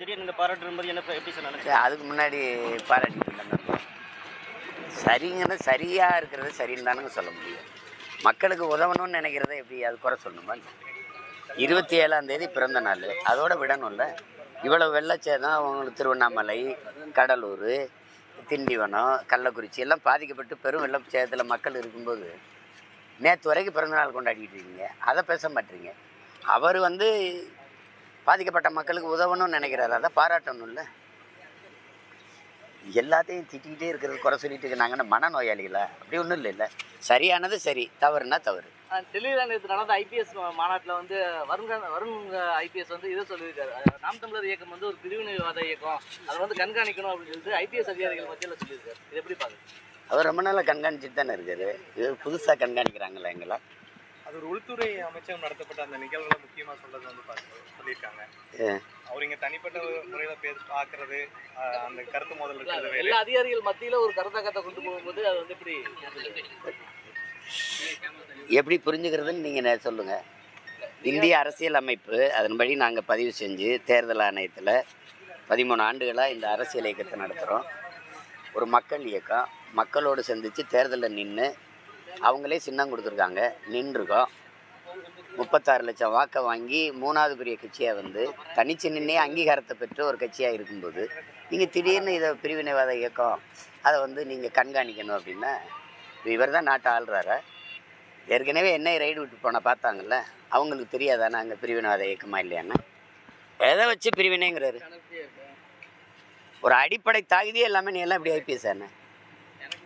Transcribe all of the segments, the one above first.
திடீர்னு இந்த என்ன எப்படி சார் அதுக்கு முன்னாடி பாராட்டிட்டு இருந்தாங்க சரிங்கிறது சரியாக இருக்கிறது சரின்னு தானுங்க சொல்ல முடியும். மக்களுக்கு உதவணும்னு நினைக்கிறத எப்படி அது குறை சொல்லணுமா? இருபத்தி ஏழாம் தேதி பிறந்த நாள். அதோட விடணும்ல. இவ்வளோ வெள்ளச்சேதம் அவங்களுக்கு திருவண்ணாமலை கடலூர் திண்டிவனம் கள்ளக்குறிச்சி எல்லாம் பாதிக்கப்பட்டு பெரும் வெள்ளச்சேதத்தில் மக்கள் இருக்கும்போது நேற்று வரைக்கும் பிறந்த நாள் கொண்டாடிட்டு இருக்கீங்க. அதை பேச மாட்டீங்க. அவர் வந்து பாதிக்கப்பட்ட மக்களுக்கு உதவணும்னு நினைக்கிறாரு. அதை பாராட்டணும்ல. எல்லாத்தையும் திட்டிக்கிட்டே இருக்கிறது குறை சொல்லிட்டு இருக்காங்கன்னா மனநோயாளிகளா. அப்படி ஒன்றும் இல்லை இல்லை. சரியானது சரி தவறுனா தவறு. டெல்லியில் நேற்று நடந்த ஐபிஎஸ் மாநாட்டில் வந்து வருண் வருண் ஐபிஎஸ் வந்து இதை சொல்லியிருக்காரு. நாம் தமிழர் இயக்கம் வந்து ஒரு பிரிவினைவாத இயக்கம். அதை வந்து கண்காணிக்கணும் அப்படின்னு சொல்லிட்டு ஐபிஎஸ் அதிகாரிகள் மத்தியில் சொல்லியிருக்காரு. இது எப்படி பாக்குறீங்க அவர் ரொம்ப நாளாக கண்காணிச்சுட்டு தானே இருக்காரு. இது புதுசாக கண்காணிக்கிறாங்களா எங்களா? அது ஒரு உள்துறை அமைச்சகம் நடத்தப்பட்ட அந்த நிகழ்வுல முக்கியமா சொல்றது வந்து சொல்லியிருக்காங்க. அவர் இங்க தனிப்பட்ட முறையில பேச பாக்குறது அந்த கருத்து மோதல் இருக்கிறது எல்லா அதிகாரிகள் மத்தியில் ஒரு கருத்தாக்கத்தை கொண்டு போகும்போது அது வந்து எப்படி எப்படி புரிஞ்சுக்கிறதுன்னு நீங்கள் சொல்லுங்கள் இந்திய அரசியல் அமைப்பு அதன்படி நாங்கள் பதிவு செஞ்சு தேர்தல் ஆணையத்தில் பதிமூணு ஆண்டுகளாக இந்த அரசியல் இயக்கத்தை நடத்துகிறோம் ஒரு மக்கள் இயக்கம் மக்களோடு சந்தித்து தேர்தலில் நின்று அவங்களே சின்னம் கொடுத்துருக்காங்க. நின்றுருக்கோம். முப்பத்தாறு லட்சம் வாக்கை வாங்கி மூணாவது பெரிய கட்சியாக வந்து தனிச்சு நின்னே அங்கீகாரத்தை பெற்று ஒரு கட்சியாக இருக்கும்போது நீங்கள் திடீர்னு இதை பிரிவினைவாத இயக்கம் அதை வந்து நீங்கள் கண்காணிக்கணும் அப்படின்னா இவர் தான் நாட்டை ஆள்றாரு? ஏற்கனவே என்னை ரைடு விட்டு போன பார்த்தாங்கல்ல அவங்களுக்கு தெரியாதானே அங்கே பிரிவினைவாத இயக்கமாக இல்லையான்னு? எதை வச்சு பிரிவினைங்கிறாரு? ஒரு அடிப்படை தகுதியே எல்லாமே நீ எல்லாம் இப்படி ஐபிஎஸ்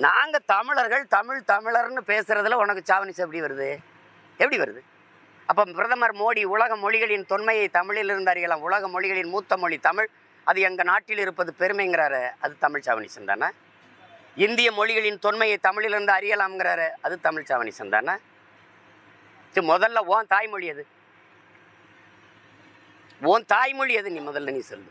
நாங்கள் தமிழர்கள் தமிழ் தமிழர்னு பேசுகிறதுல உனக்கு சாவனிஸ் எப்படி வருது? எப்படி வருது? அப்போ பிரதமர் மோடி உலக மொழிகளின் தொன்மையை தமிழில் இருந்து அறியலாம் உலக மொழிகளின் மூத்த மொழி தமிழ். அது எங்கள் நாட்டில் இருப்பது பெருமைங்கிறாரு அது தமிழ் சாவனிசம் தானே? இந்திய மொழிகளின் தொன்மையை தமிழிலிருந்து அறியலாம்ங்கிறாரு அது தமிழ் சாவனிசம் தானே? சரி முதல்ல உன் தாய்மொழி அது உன் தாய்மொழி அது நீ முதல்ல நீ சொல்லு.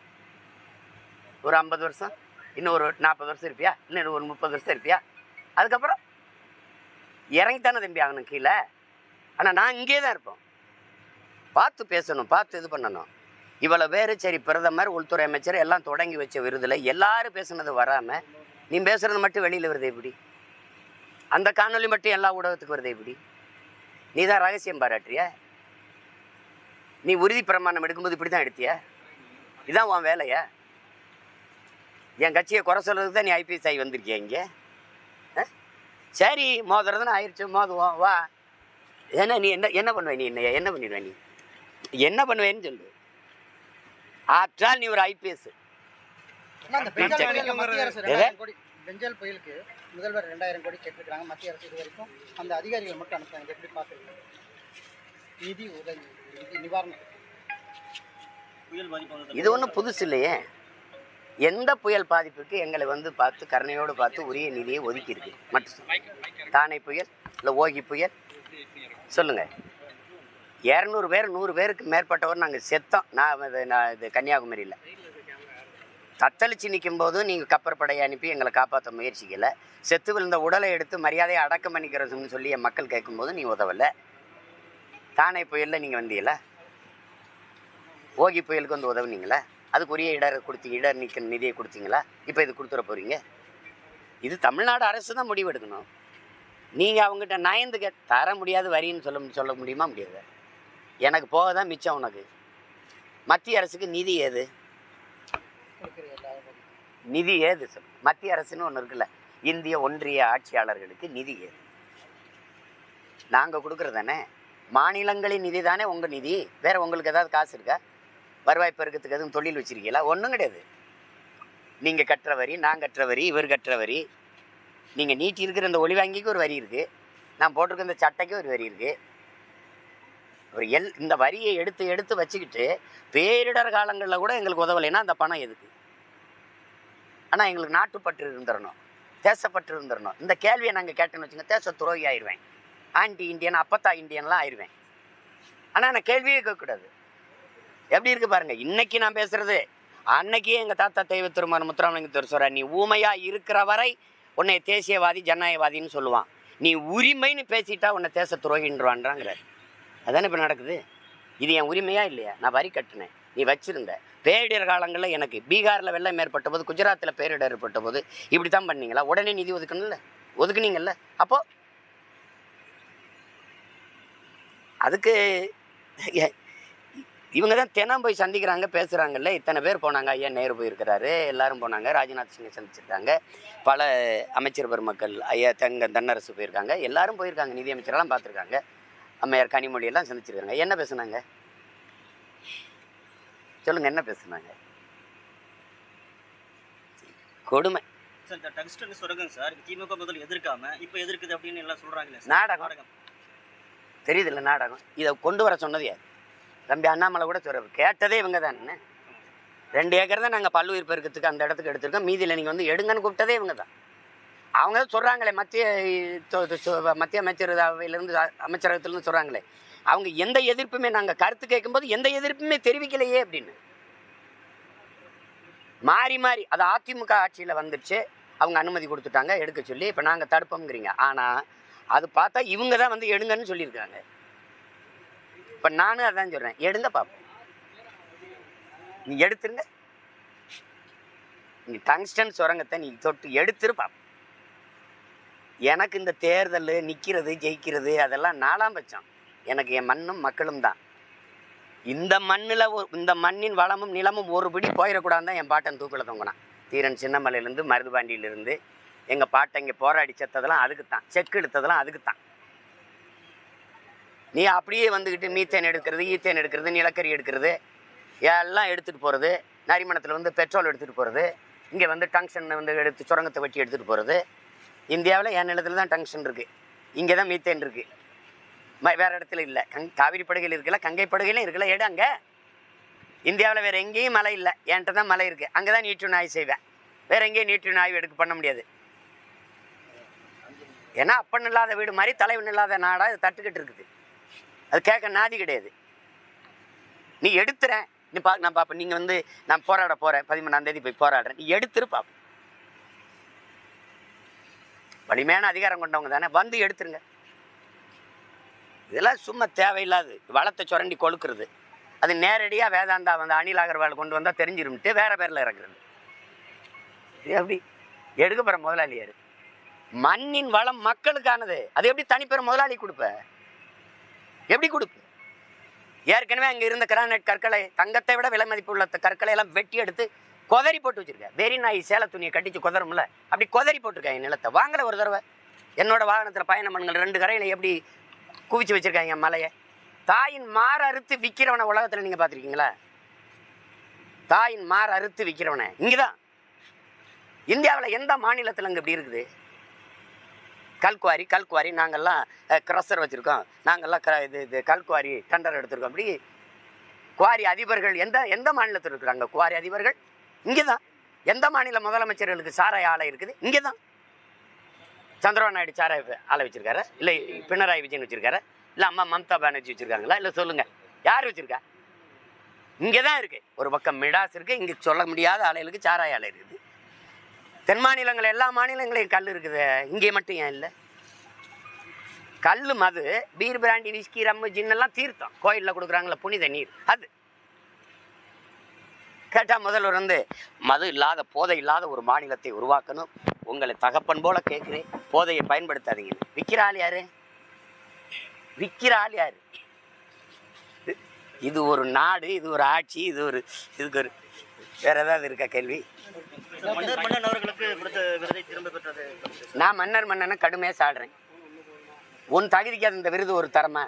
ஒரு ஐம்பது வருஷம் இன்னும் ஒரு நாற்பது வருஷம் இருப்பியா? இன்னும் ஒரு முப்பது வருஷம் இருப்பியா? அதுக்கப்புறம் இறங்கித்தானே தம்பி ஆகணும் கீழே. ஆனால் நான் இங்கே தான் இருப்போம். பார்த்து பேசணும் பார்த்து இது பண்ணணும். இவ்வளோ பேர் சரி பிரதமர் உள்துறை அமைச்சர் எல்லாம் தொடங்கி வச்ச விருதில் எல்லாரும் பேசுனது வராமல் நீ பேசுகிறது மட்டும் வெளியில் வருது எப்படி? அந்த காணொளி மட்டும் எல்லா ஊடகத்துக்கு வருது எப்படி? நீ தான் ரகசியம் பாராட்டுறிய? நீ உறுதி பிரமாணம் எடுக்கும்போது இப்படி தான் எடுத்தியா? இதுதான் உன் வேலையா? என் கட்சியை குறை சொல்கிறதுக்கு தான் நீ ஐபிஎஸ் ஆகி வந்திருக்கியா இங்கே? ஆ? சரி மோதுறதுன்னு ஆயிடுச்சு மோதுவோம் வா. என்ன நீ என்ன என்ன பண்ணுவ நீ என்ன என்ன பண்ணிடுவ நீ? என்ன பண்ணுவேன்னு சொல்லு. ஆற்றால் நீ ஒரு ஐபிஎஸ் பெஞ்சால். புயலுக்கு முதல்வர் ரெண்டாயிரம் கோடி கேட்டிருக்காங்க மத்திய அரசு இது வரைக்கும் அந்த அதிகாரிகள் மட்டும் அனுப்புறாங்க. எப்படி பார்க்குறீங்க? நிதி உதவி நிதி நிவாரணம். புயல் பாதிப்பு வந்து இது ஒன்றும் புதுசு இல்லையே. எந்த புயல் பாதிப்புக்கு எங்களை வந்து பார்த்து கருணையோடு பார்த்து உரிய நிதியை ஒதுக்கியிருக்கு? மற்றும் தானே புயல் இல்லை ஓகி புயல்? சொல்லுங்கள் இரநூறு பேர் நூறு பேருக்கு மேற்பட்டவர் நாங்கள் செத்தோம். நான் இது நான் இது கன்னியாகுமரியில். தத்தளிச்சு நிற்கும் போது நீங்கள் கப்பற்படையை அனுப்பி எங்களை காப்பாற்ற முயற்சிக்கல. செத்து விழுந்த உடலை எடுத்து மரியாதையை அடக்கம் பண்ணிக்கிறதுன்னு சொல்லி என் மக்கள் கேட்கும்போது நீ உதவலை. தானே புயலில் நீங்கள் வந்தீங்களா? ஓகி புயலுக்கு வந்து உதவுனீங்களா? அதுக்குரிய இடர் கொடுத்தீங்க இடர் நீக்க நிதியை கொடுத்தீங்களா? இப்போ இது கொடுத்துட போகிறீங்க இது தமிழ்நாடு அரசு தான் முடிவு எடுக்கணும். நீங்கள் அவங்ககிட்ட நயந்து கே தர முடியாது வரின்னு சொல்ல சொல்ல முடியுமா முடியாது? எனக்கு போக தான் மிச்சம் உனக்கு. மத்திய அரசுக்கு நிதி ஏது? நிதி ஏது சொல் மத்திய அரசுன்னு ஒன்று இருக்குல்ல இந்திய ஒன்றிய ஆட்சியாளர்களுக்கு நிதி ஏது? நாங்கள் கொடுக்குறதானே? மாநிலங்களின் நிதி தானே உங்கள் நிதி? வேறு உங்களுக்கு ஏதாவது காசு இருக்கா? வருவாய் பெருக்கத்துக்கு எதுவும் தொழில் வச்சுருக்கீங்களா? ஒன்றும் கிடையாது. நீங்கள் கட்டுற வரி நான் கட்டுற வரி இவர் கட்டுற வரி. நீங்கள் நீட்டி இருக்கிற இந்த ஒளி வாங்கிக்கு ஒரு வரி இருக்குது நான் போட்டிருக்க இந்த சட்டைக்கு ஒரு வரி இருக்குது ஒரு எல் இந்த வரியை எடுத்து எடுத்து வச்சுக்கிட்டு பேரிடர் காலங்களில் கூட எங்களுக்கு உதவலைன்னா அந்த பணம் எதுக்கு? ஆனால் எங்களுக்கு நாட்டுப்பற்று இருந்துடணும் தேசப்பற்று இருந்துடணும் இந்த கேள்வியை நாங்கள் கேட்டேன்னு வச்சுங்க தேச துரோகி ஆயிடுவேன். ஆன்டி இந்தியன் அப்பத்தா இந்தியன்லாம் ஆயிடுவேன். ஆனால் நான் கேள்வியே கேட்கக்கூடாது. எப்படி இருக்கு பாருங்க இன்னைக்கு நான் பேசுறது அன்னைக்கு எங்கள் தாத்தா தெய்வ திருமண முத்துராமலிங்கத்தர் சொல்கிறார் நீ ஊமையாக இருக்கிற வரை உன்னை தேசியவாதி ஜனநாயகவாதின்னு சொல்லுவான். நீ உரிமைன்னு பேசிட்டா உன்னை தேச துரோகின்றான்றாங்கிறார் அதானே இப்போ நடக்குது? இது என் உரிமையா இல்லையா? நான் வரி கட்டினேன். நீ வச்சிருந்த. பேரிடர் காலங்களில் எனக்கு பீகாரில் வெள்ளம் ஏற்பட்ட போது குஜராத்தில் பேரிடர் ஏற்பட்ட போது இப்படி தான் பண்ணீங்களா? உடனே நிதி ஒதுக்கணும்ல? ஒதுக்குனீங்கல்ல? அப்போ? அதுக்கு இவங்க தான் தினம் போய் சந்திக்கிறாங்க பேசுகிறாங்கல்ல இத்தனை பேர் போனாங்க ஐயா நேரு போயிருக்கிறாரு எல்லாரும் போனாங்க ராஜ்நாத் சிங்கை சந்திச்சிருக்காங்க பல அமைச்சர் பெருமக்கள் ஐயா தங்க தன்னரசு போயிருக்காங்க எல்லாரும் போயிருக்காங்க நிதி அமைச்சரெல்லாம் பார்த்துருக்காங்க. அம்மையார் கனிமொழி எல்லாம் சந்திச்சிருக்காங்க. என்ன பேசுனாங்க? சொல்லுங்க என்ன பேசுனாங்க? கொடுமை. இந்த டங்ஸ்டன் சுரங்கம் சார். திமுக முதல் எதிர்க்காம இப்போ எதிர்க்குது அப்படின்னு எல்லாம். நாடகம். நாடகம். தெரியுதுல்ல நாடகம்? இதை கொண்டு வர சொன்னது யார்? தம்பி அண்ணாமலை கூட சொல்கிற கேட்டதே இவங்க தானே ரெண்டு ஏக்கர் தான் நாங்கள் பல்லுயிர் பெருக்கத்துக்கு அந்த இடத்துக்கு எடுத்திருக்கோம். மீதியில் நீங்கள் வந்து எடுங்கன்னு கூப்பிட்டதே இவங்க தான். அவங்க தான் சொல்கிறாங்களே மத்திய தொ- மத்திய அமைச்சரவையிலேருந்து அமைச்சரகத்துலேருந்து சொல்கிறாங்களே அவங்க எந்த எதிர்ப்புமே நாங்கள் கருத்து கேட்கும்போது எந்த எதிர்ப்புமே தெரிவிக்கலையே அப்படின்னு. மாறி மாறி அது அதிமுக ஆட்சியில் வந்துடுச்சு அவங்க அனுமதி கொடுத்துட்டாங்க எடுக்க சொல்லி இப்போ நாங்கள் தடுப்போங்கிறீங்க ஆனால் அது பார்த்தா இவங்க தான் வந்து எடுங்கன்னு சொல்லியிருக்காங்க. இப்போ நானும் அதான் சொல்கிறேன் எடுங்க பார்ப்போம் நீ எடுத்துருங்க. நீ டங்ஸ்டன் சுரங்கத்தை நீ தொட்டு எடுத்துரு பார்ப்போம் எனக்கு இந்த தேர்தல் நிற்கிறது ஜெயிக்கிறது அதெல்லாம் நாலாம் பட்சம். எனக்கு என் மண்ணும் மக்களும் தான். இந்த மண்ணில் இந்த மண்ணின் வளமும் நிலமும் ஒரு பிடி போயிடக்கூடாது தான் என் பாட்டன் தூக்கில் தொங்கினான். தீரன் சின்னமலையிலேருந்து மருதுபாண்டியிலேருந்து எங்கள் பாட்டை இங்கே போராடி செத்ததெல்லாம் அதுக்கு தான் செக்கு எடுத்ததெல்லாம் அதுக்கு தான் நீ அப்படியே வந்துக்கிட்டு மீத்தேன் எடுக்கிறது ஈத்தேன் எடுக்கிறது நிலக்கரி எடுக்கிறது எல்லாம் எடுத்துகிட்டு போகிறது நரிமணத்தில் வந்து பெட்ரோல் எடுத்துகிட்டு போகிறது இங்கே வந்து டங்ஷன் வந்து எடுத்து சுரங்கத்தை வெட்டி எடுத்துகிட்டு போகிறது இந்தியாவில் என் நிலத்தில் தான் டங்ஷன் இருக்குது இங்கே தான் மீத்தேன் இருக்குது வேறு இடத்துல இல்லை. கங் காவிரி படுகையில் இருக்கல கங்கை படுகையிலும் இருக்கல எடு அங்கே. இந்தியாவில் வேறு எங்கேயும் மலை இல்லை. என்கிட்ட தான் மலை இருக்குது அங்கே தான் நீட்டு நாய் செய்வேன். வேறு எங்கேயும் நீட்டு நாய் எடுக்க பண்ண முடியாது. ஏன்னா அப்பன் இல்லாத வீடு மாதிரி தலைவன் இல்லாத நாடாக இது தட்டுக்கிட்டு இருக்குது. அது கேட்க நாதி கிடையாது. நீ எடுத்துறேன். நீ பா நான் பார்ப்பேன் நீங்கள் வந்து நான் போராட போகிறேன் பதிமூணாம் தேதி போய் போராடுறேன். நீ எடுத்துரு பார்ப்போம் வலிமையான அதிகாரம் கொண்டவங்க தானே. வந்து எடுத்துருங்க. இதெல்லாம் சும்மா தேவையில்லாது. வளத்தை சுரண்டி கொழுக்கிறது. அது நேரடியாக வேதாந்தா வந்து அனில் அகர்வால் கொண்டு வந்தால் தெரிஞ்சிரும்ட்டு வேற பேரில் இறக்குறது. இது எப்படி? எடுக்கப்படுற போகிற முதலாளி மண்ணின் வளம் மக்களுக்கானது. அது எப்படி தனிப்பெரும் முதலாளி கொடுப்பேன் எப்படி கொடுப்பு? ஏற்கனவே அங்கே இருந்த கிரானைட் கற்களை தங்கத்தை விட விலை மதிப்பு உள்ள கற்களை எல்லாம் வெட்டி எடுத்து கொதறி போட்டு வச்சுருக்கேன் வெறி நாய் சேல துணியை கட்டிச்சு கொதரும்ல. அப்படி கொதறி போட்டிருக்காங்க நிலத்தை. வாங்கலை ஒரு தடவை. என்னோட வாகனத்தில் பயணம் பண்ணுங்கள். ரெண்டு கரையில் எப்படி குவிச்சு என் மலையை? தாயின் மாறு அறுத்து விற்கிறவனை உலகத்தில் நீங்கள் பார்த்துருக்கீங்களா? தாயின் மாறு அறுத்து விற்கிறவனை இங்கே தான் இந்தியாவில் எந்த மாநிலத்தில் அங்கே இப்படி இருக்குது? கல்குவாரி கல்குவாரி நாங்கள்லாம் க்ரஷர் வச்சுருக்கோம். நாங்கள்லாம் க இது இது கல்குவாரி டெண்டர் எடுத்திருக்கோம். அப்படி குவாரி அதிபர்கள் எந்த எந்த மாநிலத்தில் இருக்கிறாங்க? குவாரி அதிபர்கள் இங்கே தான் எந்த மாநில முதலமைச்சர்களுக்கு சாராய ஆலை இருக்குது? இங்கே தான் சந்திரபாபு நாயுடு சாராய ஆலை வச்சுருக்காரு? இல்லை பினராயி விஜயன் வச்சுருக்காரு? இல்லை அம்மா மம்தா பானர்ஜி வச்சுருக்காங்களா? இல்லை சொல்லுங்கள் யார் வச்சிருக்கா? இங்கே தான் இருக்குது ஒரு பக்கம் மிடாஸ் இருக்குது இங்கே சொல்ல முடியாத ஆலைகளுக்கு சாராய ஆலை இருக்குது. தென் மாநிலங்கள் எல்லா மாநிலங்களையும் கல் இருக்குது. இங்கே மட்டும் ஏன் இல்லை? கல் மது பீர் பிராண்டி விஸ்கி ரம்மு ஜின்னெல்லாம் தீர்த்தம். கோயிலில் கொடுக்குறாங்களே புனித நீர். அது. கேட்டால் முதல்வர் வந்து மது இல்லாத போதை இல்லாத ஒரு மாநிலத்தை உருவாக்கணும். உங்களை தகப்பன் போல கேட்குறேன். போதையை பயன்படுத்தாதீங்க. விற்கிற ஆள் யாரு? விற்கிற ஆள் யாரு? இது- ஒரு நாடு இது ஒரு ஆட்சி இது ஒரு இதுக்கு ஒரு வேற ஏதாவது இருக்கா கேள்வி? மன்னர் மன்னன் அவர்களுக்கு கொடுத்த விருதை திரும்ப பெற்றது நான் மன்னர் மன்னனை கடுமையாக சாடுறேன். உன் தகுதிக்கு அது இந்த விருது ஒரு தரமா?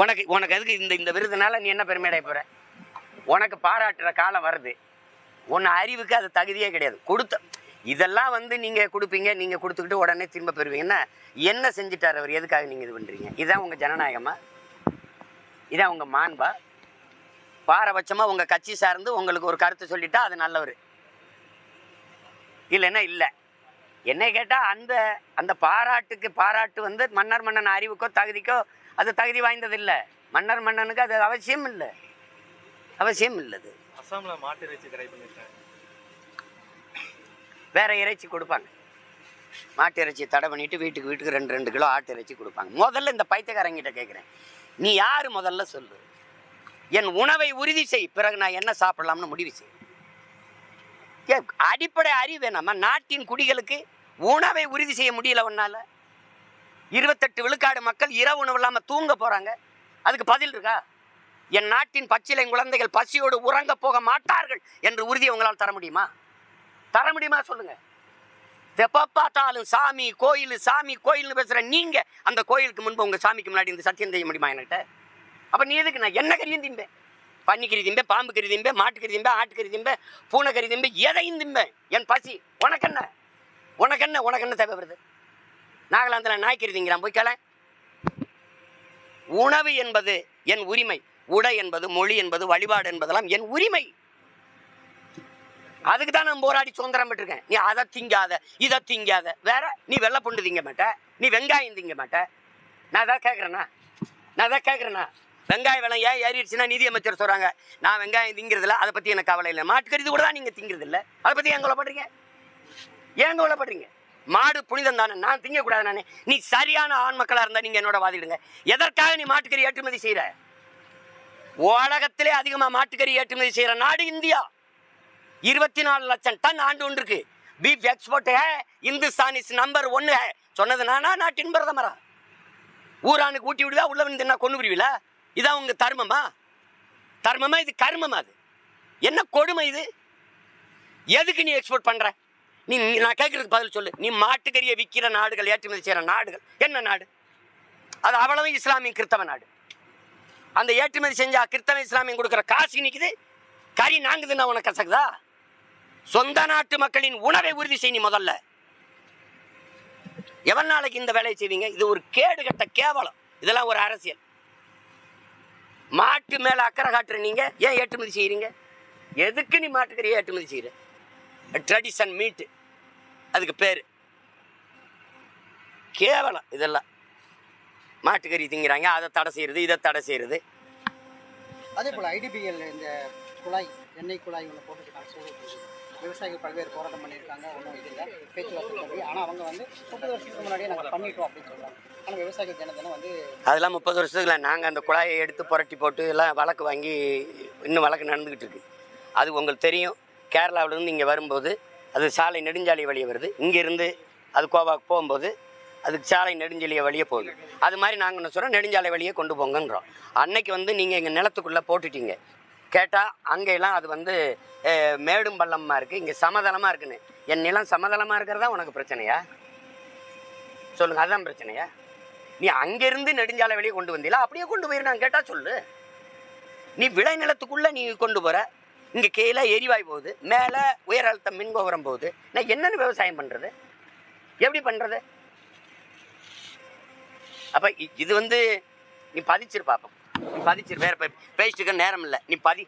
உனக்கு உனக்கு எதுக்கு இந்த இந்த விருதுனால நீ என்ன பெருமை அடைய போற? உனக்கு பாராட்டுற காலம் வருது. உன் அறிவுக்கு அது தகுதியே கிடையாது. கொடுத்த இதெல்லாம் வந்து நீங்கள் கொடுப்பீங்க நீங்கள் கொடுத்துக்கிட்டு உடனே திரும்ப பெறுவீங்கன்னா என்ன செஞ்சுட்டார் அவர்? எதுக்காக நீங்கள் இது பண்ணுறீங்க இதான் உங்கள் ஜனநாயகமா? இதான் உங்கள் மாண்பா? பாரபட்சமாக உங்கள் கட்சி சார்ந்து உங்களுக்கு ஒரு கருத்து சொல்லிட்டா அது நல்லவர். இல்லைன்னா இல்லை. என்னை கேட்டால் அந்த அந்த பாராட்டுக்கு பாராட்டு வந்து மன்னர் மன்னன் அறிவுக்கோ தகுதிக்கோ அது தகுதி வாய்ந்தது இல்லை. மன்னர் மன்னனுக்கு அது அவசியம் இல்லை. அவசியம் இல்லது. அஸ்ஸாம்ல மாட்டு இறைச்சி தடை பண்ணிருக்காங்க. வேற இறைச்சி கொடுப்பாங்க. மாட்டு இறைச்சி தடை பண்ணிட்டு வீட்டுக்கு வீட்டுக்கு ரெண்டு ரெண்டு கிலோ ஆட்டு இறைச்சி கொடுப்பாங்க. முதல்ல இந்த பைத்தியக்காரங்கிட்ட கேட்குறேன் நீ யார் முதல்ல சொல்லு? என் உணவை உறுதி செய். பிறகு நான் என்ன சாப்பிடலாம்னு முடிவு செய். ஏ, அடிப்படை அறிவு நம்ம நாட்டின் குடிகளுக்கு உணவை உறுதி செய்ய முடியல உன்னால. இருபத்தெட்டு விழுக்காடு மக்கள் இரவு உணவு இல்லாமல் தூங்க போகிறாங்க அதுக்கு பதில் இருக்கா? என் நாட்டின் பச்சிலை குழந்தைகள் பசியோடு உறங்க போக மாட்டார்கள் என்று உறுதியை உங்களால் தர முடியுமா? தர முடியுமா சொல்லுங்க. பார்த்தாலும் சாமி கோயில் சாமி கோயில்னு பேசுகிற நீங்கள் அந்த கோயிலுக்கு முன்பு உங்கள் சாமிக்கு முன்னாடி இந்த சத்தியம் செய்ய முடியுமா என்கிட்ட அப்போ நீ எதுக்கு நான் என்ன கரியும் திம்பேன் பன்னிக்கறி திம்பே பாம்பு கறி திம்பே மாட்டுக்கறி திம்பே ஆட்டுக்கறி திம்பே பூனைக்கறி திம்பே எதையும் திம்பே என் பசி உனக்கென்ன? உனக்கென்ன உனக்கு என்ன உனக்கு நாகாலாந்தில் நாய்க்கறி திங்கிறான் போய் கேள. உணவு என்பது என் உரிமை. உடை என்பது மொழி என்பது வழிபாடு என்பதெல்லாம் என் உரிமை. அதுக்கு தான் நான் போராடி சுதந்திரம் பெற்றிருக்கேன். நீ அதை திங்காத இதை திங்காத. வேற நீ வெள்ளை பூண்டு திங்க மாட்ட நீ வெங்காயம் திங்க மாட்ட. நான் அதான் கேட்குறேண்ணா நான் அதான் கேட்குறேண்ணா வெங்காய விலை ஏன் ஏறிடுச்சுன்னா நிதி அமைச்சர் சொல்கிறாங்க நான் வெங்காயம் திங்கிறதில்ல அதை பற்றி எனக்கு கவலை இல்லை. மாட்டுக்கறி கூட தான் நீங்கள் திங்கிறதில்ல. அதை பற்றி ஏன் கவலைப்படுறீங்க ஏன் கவலைப்படுறீங்க மாடு புனிதம் தானே நான் திங்கக்கூடாது நானே. நீ சரியான ஆண் மக்களாக இருந்தால் நீங்கள் என்னோட வாதிடுங்க. எதற்காக நீ மாட்டுக்கறி ஏற்றுமதி செய்கிற உலகத்திலே அதிகமாக மாட்டுக்கறி ஏற்றுமதி செய்கிற நாடு இந்தியா. இருபத்தி நாலு லட்சம் டன் ஆண்டு ஒன்று இருக்கு பீஃப் எக்ஸ்போர்ட் ஹே இந்துஸ்தான் இஸ் நம்பர் ஒன்று ஹே. சொன்னது நானா நாட்டின் பிரதமரா? ஊரானுக்கு ஊட்டி விடுவா உள்ளவன் தின்னா என்ன கொண்டு விடுவீல இதான் உங்கள் தர்மமா? தர்மமா? இது கர்மமா அது? என்ன கொடுமை இது? எதுக்கு நீ எக்ஸ்போர்ட் பண்ணுற நீ நான் கேட்குறதுக்கு பதில் சொல்லு. நீ மாட்டுக்கறியை விற்கிற நாடுகள் ஏற்றுமதி செய்கிற நாடுகள். என்ன நாடு? அது அவ்வளவு இஸ்லாமிய கிறித்தவ நாடு. அந்த ஏற்றுமதி செஞ்சால் கிறித்தவ இஸ்லாமியம் கொடுக்குற காசு நிற்குது கறி நாங்குதுன்னா உனக்கு கசக்குதா? சொந்த நாட்டு மக்களின் உணவை உறுதி செய் நீ முதல்ல. எவன் நாளைக்கு இந்த வேலையை செய்வீங்க? இது ஒரு கேடு கட்ட கேவலம். இதெல்லாம் ஒரு அரசியல். மாட்டு மேலே அக்கறை காட்டுற நீங்கள் ஏன் ஏற்றுமதி செய்கிறீங்க எதுக்கு நீ மாட்டுக்கறியை ஏற்றுமதி செய்கிற ட்ரெடிஷன் மீட்டு அதுக்கு பேர். கேவலம் இதெல்லாம். மாட்டுக்கறி திங்கிறாங்க அதை தடை செய்கிறது இதை தடை செய்யறது. அதே போல் ஐடிபிஎல் இந்த குழாய் எண்ணெய் குழாய் ஒன்று விவசாயிகள் பல்வேறு போராட்டம் பண்ணியிருக்காங்க ஒன்றும் இது இல்லை பேச்சுவார்த்தை பண்ணி ஆனால் அவங்க வந்து முப்பது வருஷத்துக்கு முன்னாடியே நாங்கள் பண்ணிட்டோம் அப்படின்னு சொல்கிறாங்க ஆனால் விவசாயிகள் தினம் தினம் வந்து அதெல்லாம் முப்பது வருஷத்துக்குல நாங்கள் அந்த குழாயை எடுத்து புரட்டி போட்டு எல்லாம் வழக்கு வாங்கி இன்னும் வழக்கு நடந்துக்கிட்டு இருக்கு. அது உங்களுக்கு தெரியும். கேரளாவிலேருந்து இங்கே வரும்போது அது சாலை நெடுஞ்சாலை வழியே வருது. இங்கேருந்து அது கோவாக்கு போகும்போது அதுக்கு சாலை நெடுஞ்சாலை வழியே போகுது. அது மாதிரி நாங்கள் என்ன சொல்கிறோம் நெடுஞ்சாலை வழியே கொண்டு போங்கன்றோம். அன்னைக்கு வந்து நீங்கள் எங்கள் நிலத்துக்குள்ளே போட்டுட்டீங்க. கேட்டால் அங்கெல்லாம் அது வந்து மேடும் பள்ளமாக இருக்குது இங்கே சமதளமாக இருக்குன்னு. என் நிலம் சமதளமாக இருக்கிறதா உனக்கு பிரச்சனையா? சொல்லுங்கள் அதுதான் பிரச்சனையா? நீ அங்கேருந்து நெடுஞ்சாலை வெளியே கொண்டு வந்தீங்களா அப்படியே கொண்டு போயிருந்தாங்க கேட்டால் சொல்லு. நீ விளை நிலத்துக்குள்ளே நீ கொண்டு போகிற இங்கே கீழே எரிவாய் போகுது மேலே உயர் அழுத்த மின்கோபுரம் போகுது. நான் என்னென்னு விவசாயம் பண்ணுறது எப்படி பண்ணுறது அப்போ இ- இது வந்து நீ பதிச்சிருப்பாப்போம் பதிச்சிரு வேற பேசிட்டு இருக்க நேரம் இல்லை. நீ பதி